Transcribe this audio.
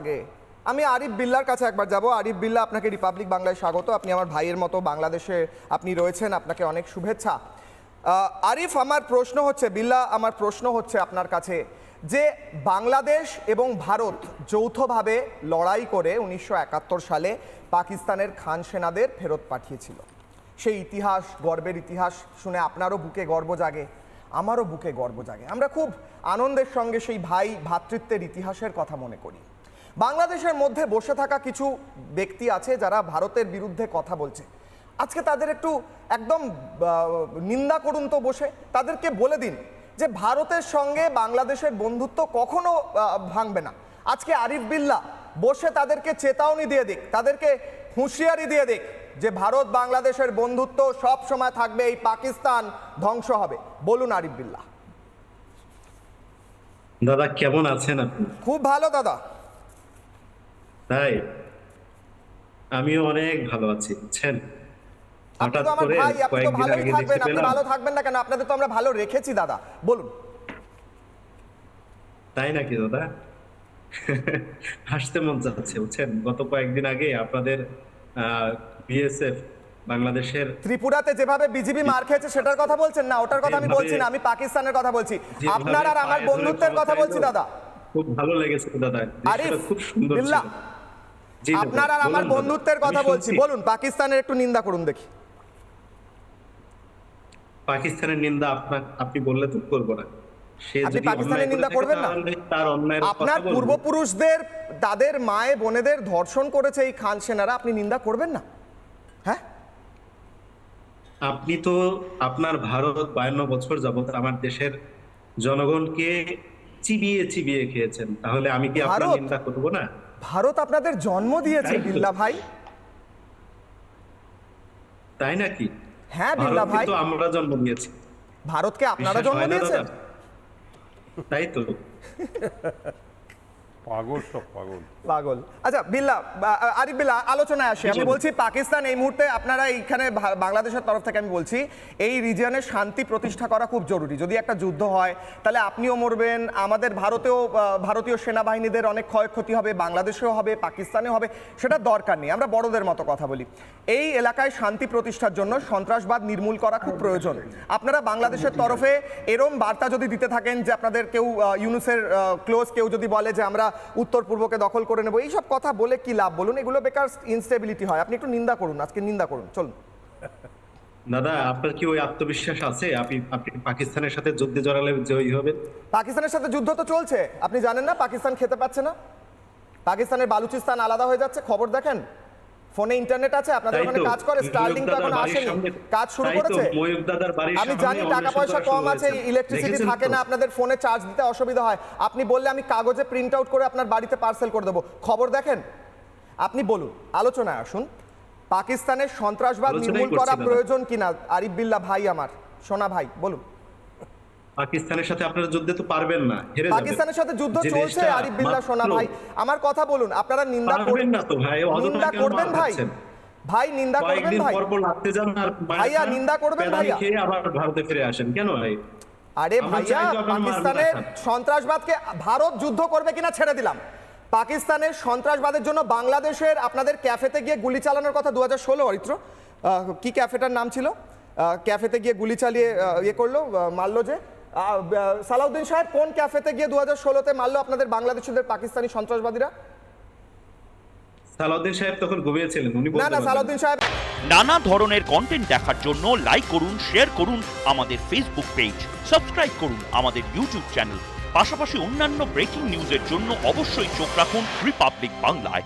আগে। আমি আরিফ বিল্লার কাছে একবার যাব। আরিফ বিল্লা, আপনাকে রিপাবলিক বাংলায় স্বাগত। আপনি আমার ভাইয়ের মতো বাংলাদেশে আপনি রয়েছেন। আপনাকে অনেক শুভেচ্ছা। আরিফ, আমার প্রশ্ন হচ্ছে, বিল্লা, আমার প্রশ্ন হচ্ছে আপনার কাছে যে বাংলাদেশ এবং ভারত যৌথভাবে লড়াই করে উনিশশো একাত্তর সালে পাকিস্তানের খান সেনাদের ফেরত পাঠিয়েছিল। সেই ইতিহাস, গর্বের ইতিহাস শুনে আপনারও বুকে গর্ব জাগে, আমারও বুকে গর্ব জাগে। আমরা খুব আনন্দের সঙ্গে সেই ভাই ভ্রাতৃত্বের ইতিহাসের কথা মনে করি। বাংলাদেশের মধ্যে বসে থাকা কিছু ব্যক্তি আছে যারা ভারতের বিরুদ্ধে কথা বলছে। আজকে তাদের একটু একদম নিন্দা করুন তো বসে। তাদেরকে বলে দিন যে ভারতের সঙ্গে বাংলাদেশের বন্ধুত্ব কখনো ভাঙবে না। আজকে আরিফ বিল্লা বসে তাদেরকে চেতাওনি দিয়ে দিক তাদেরকে হুঁশিয়ারি দিয়ে দিক যে ভারত বাংলাদেশের বন্ধুত্ব সব সময় থাকবে এই পাকিস্তান ধ্বংস হবে। বলুন আরিফ বিল্লা। দাদা কেমন আছেন আপনি? খুব ভালো দাদা। তাই আমিও অনেক ভালো আছি বুঝছেন? হঠাৎ করে কয়েকদিন আগে দেখতে পেলাম। ভালো থাকবেন না কেন? আপনাদের তো আমরা ভালো রেখেছি দাদা। বলুন। তাই নাকি দাদা? হাসতে মন যাচ্ছে বুঝছেন? গত কয়েকদিন আগে আপনাদের বিএসএফ বাংলাদেশের ত্রিপুরাতে যেভাবে বিজেপি মার খেয়েছে সেটার কথা বলছেন? না ওটার কথা আমি বলছি না আমি পাকিস্তানের কথা বলছি। আপনার আর আমার বন্ধুত্বের কথা বলছি দাদা। খুব ভালো লেগেছে দাদা। খুব সুন্দর ছিল বিল্লাহ, জি দাদা, আপনার আর আমার বন্ধুত্বের কথা বলছি। বলুন পাকিস্তানের একটু নিন্দা করুন দেখি। পাকিস্তানের নিন্দা আপনার আপনি বললে তো করব না। আপনি পাকিস্তানের নিন্দা করবেন না? তাহলে তার অন্যায়ের কথা আপনার পূর্বপুরুষদের তাদের মায়ে বোনেদের ধর্ষণ করেছে এই খান সেনারা আপনি নিন্দা করবেন না? হ্যাঁ? আপনি তো আপনার ভারত বায়ান্ন বছর যাবত আমার দেশের জনগণকে চিবিয়ে চিবিয়ে খেয়েছেন। তাহলে আমি কি আপনার চিন্তা নিন্দা করব না? ভারত আপনাদের জন্ম দিয়েছে বিল্লা ভাই। তাই নাকি? হ্যাঁ বিল্লা ভাই। তো আমরা জন্ম দিয়েছি। ভারতকে আপনারা জন্ম দিয়েছেন? তাই তো। পাগল সব পাগল। পাগল। আচ্ছা বিল্লা আরিফ বিল্লা আলোচনায় আসি। আমি বলছি পাকিস্তান এই মুহূর্তে আপনারা এইখানে বাংলাদেশের তরফ থেকে আমি বলছি এই রিজিয়নে শান্তি প্রতিষ্ঠা করা খুব জরুরি। যদি একটা যুদ্ধ হয় তাহলে আপনিও মরবেন আমাদের ভারতেও ভারতীয় সেনাবাহিনীদের অনেক ক্ষয়ক্ষতি হবে বাংলাদেশেও হবে পাকিস্তানেও হবে সেটা দরকার নেই। আমরা বড়দের মতো কথা বলি। এই এলাকায় শান্তি প্রতিষ্ঠার জন্য সন্ত্রাসবাদ নির্মূল করা খুব প্রয়োজন। আপনারা বাংলাদেশের তরফে এরম বার্তা যদি দিতে থাকেন যে আপনাদের কেউ ইউনুসের ক্লোজ কেউ যদি বলে যে আমরা উত্তর পূর্বকে দখল করে নেব। এইসব কথা বলে কি লাভ? বলুন এগুলো বেকার ইনস্টেবিলিটি হয়। আপনি একটু নিন্দা করুন আজকে নিন্দা করুন চলুন। দাদা আপনার কি ওই আত্মবিশ্বাস আছে? আপনি আপনি পাকিস্তানের সাথে যুদ্ধে জড়ালে জয়ী হবেন? পাকিস্তানের সাথে যুদ্ধ তো চলছে। আপনি জানেন না পাকিস্তান খেতে পাচ্ছে না। পাকিস্তানের বালুচিস্তান আলাদা হয়ে যাচ্ছে। খবর দেখেন? ফোনে ইন্টারনেট আছে আপনাদের ওখানে কাজ করে স্টার্লিং তো এখন আসেনি। কাজ শুরু করেছে? আমি জানি টাকা পয়সা কম আছে ইলেকট্রিসিটি থাকে না আপনাদের ফোনে চার্জ দিতে অসুবিধা হয়। আপনি বললে আমি কাগজে প্রিন্ট আউট করে আপনার বাড়িতে পার্সেল করে দেবো। খবর দেখেন? আপনি বলুন আলোচনায় আসুন। পাকিস্তানের সন্ত্রাসবাদ নির্মূল করা প্রয়োজন কিনা? আরিফ বিল্লা ভাই আমার সোনা ভাই বলুন। পাকিস্তানের সাথে আপনারা যুদ্ধে তো পারবেন না হেরে পাকিস্তানের সাথে যুদ্ধ চলছে আরিফ বিল্লা সোনা ভাই। আমার কথা বলুন আপনারা নিন্দা করবেন না তো ভাই, নিন্দা করবেন ভাই। ভাই নিন্দা করবেন ভাই। পর পর লাগতে যান আর ভাইয়া, নিন্দা করবেন ভাইয়া। খেয়ে আবার ভারতে ফিরে আসেন। কেন ভাই? আরে ভাইয়া পাকিস্তানের সন্ত্রাসবাদকে ভারত যুদ্ধ করবে কিনা ছেড়ে দিলাম। পাকিস্তানের সন্ত্রাসবাদের জন্য বাংলাদেশের আপনাদের ক্যাফেতে গিয়ে গুলি চালানোর কথা দু হাজার ষোলো অরিত্র। কি ক্যাফেটার নাম ছিল? ক্যাফেতে গিয়ে গুলি চালিয়ে ইয়ে করল মারলো যে? সালাউদ্দিন সাহেব কোন ক্যাফেতে গিয়ে দু হাজার ষোলোতে মারলো আপনাদের বাংলাদেশিদের পাকিস্তানি সন্ত্রাসবাদীরা? সালাউদ্দিন সাহেব তখন ঘুমিয়েছিলেন উনি না না সালাউদ্দিন সাহেব নানা ধরনের কন্টেন্ট দেখার জন্য লাইক করুন শেয়ার করুন আমাদের ফেসবুক পেজ সাবস্ক্রাইব করুন আমাদের ইউটিউব চ্যানেল পাশাপাশি অন্যান্য ব্রেকিং নিউজের জন্য অবশ্যই চোখ রাখুন রিপাবলিক বাংলায়